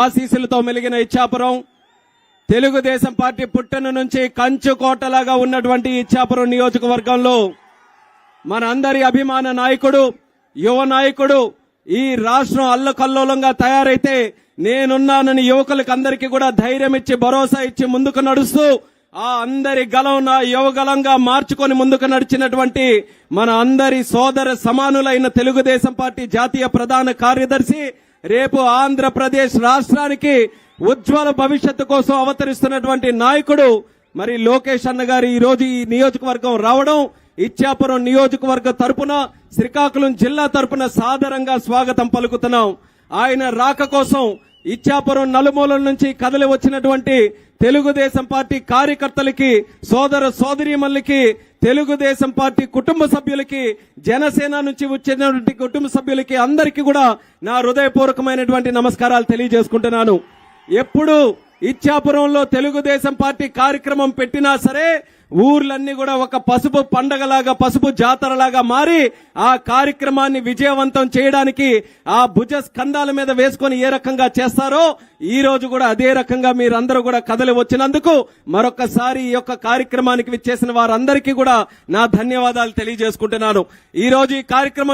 ఆశీస్సులతో మెలిగిన ఇచ్చాపురం తెలుగుదేశం పార్టీ పుట్టిన నుంచి కంచుకోటలాగా ఉన్నటువంటి ఇచ్చాపురం నియోజకవర్గంలో మన అందరి అభిమాన నాయకుడు యువ నాయకుడు ఈ రాష్ట్రం అల్లకల్లోలంగా తయారైతే నేనున్నానని యువకులకు అందరికీ కూడా ధైర్యం ఇచ్చి భరోసా ఇచ్చి ముందుకు నడుస్తూ ఆ అందరి గలం నా యువగలంగా మార్చుకొని ముందుకు నడిచినటువంటి మన అందరి సోదర సమానులైన తెలుగుదేశం పార్టీ జాతీయ ప్రధాన కార్యదర్శి రేపు ఆంధ్రప్రదేశ్ రాష్ట్రానికి ఉజ్వల భవిష్యత్తు కోసం అవతరిస్తున్నటువంటి నాయకుడు మరి లోకేష్ అన్న గారు ఈ రోజు ఈ నియోజకవర్గం రావడం ఇచ్చాపురం నియోజకవర్గ తరపున శ్రీకాకుళం జిల్లా తరపున సాదరంగా స్వాగతం పలుకుతున్నాం. ఆయన రాక కోసం ఇచ్చాపురం నలుమూలల నుంచి కదలి వచ్చినటువంటి తెలుగుదేశం పార్టీ కార్యకర్తలకి సోదర సోదరీమణులకి తెలుగుదేశం పార్టీ కుటుంబ సభ్యులకి జనసేన నుంచి వచ్చినటువంటి కుటుంబ సభ్యులకి అందరికీ కూడా నా హృదయపూర్వకమైనటువంటి నమస్కారాలు తెలియజేసుకుంటున్నాను. ఎప్పుడు ఇచ్చాపురంలో తెలుగుదేశం పార్టీ కార్యక్రమం పెట్టినా సరే ఊర్లన్నీ కూడా ఒక పసుపు పండగలాగా పసుపు జాతరలాగా మారి ఆ కార్యక్రమాన్ని విజయవంతం చేయడానికి ఆ భుజ స్కంధాల మీద వేసుకొని ఏ రకంగా చేస్తారో ఈ రోజు కూడా అదే రకంగా మీరందరూ కూడా కదలి వచ్చినందుకు మరొకసారి ఈ యొక్క కార్యక్రమానికి విచ్చేసిన వారందరికీ కూడా నా ధన్యవాదాలు తెలియజేసుకుంటున్నాను. ఈ రోజు ఈ కార్యక్రమం